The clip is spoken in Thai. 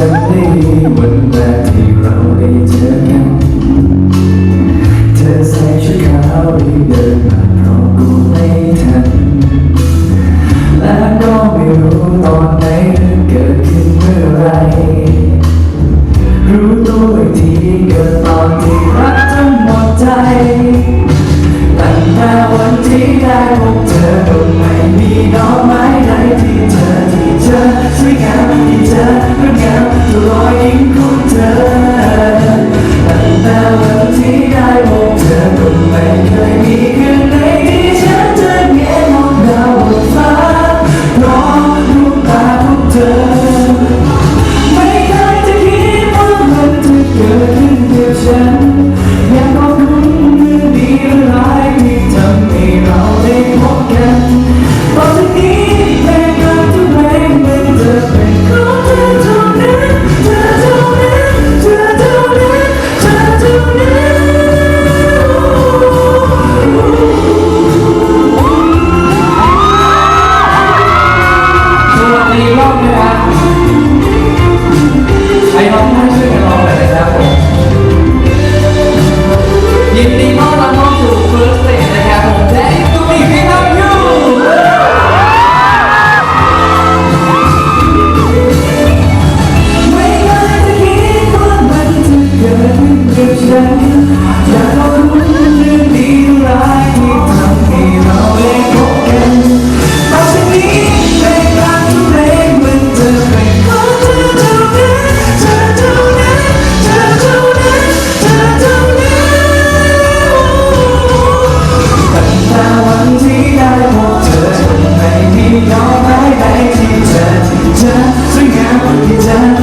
จำได้วันแรกที่เราได้เจอกันเธอใส่ชุดขาวรีบเดินมาเพราะกูไม่ทัน และก็ไม่รู้ตอนไหนเกิดขึ้นเมื่อไร รู้ตัวอีกทีเกิดตอนที่รักทั้งหมดใจตั้งแต่วันที่ได้พบเธอก็ไม่มีดอกไม้ อก็ไ 혼자 소리가 기자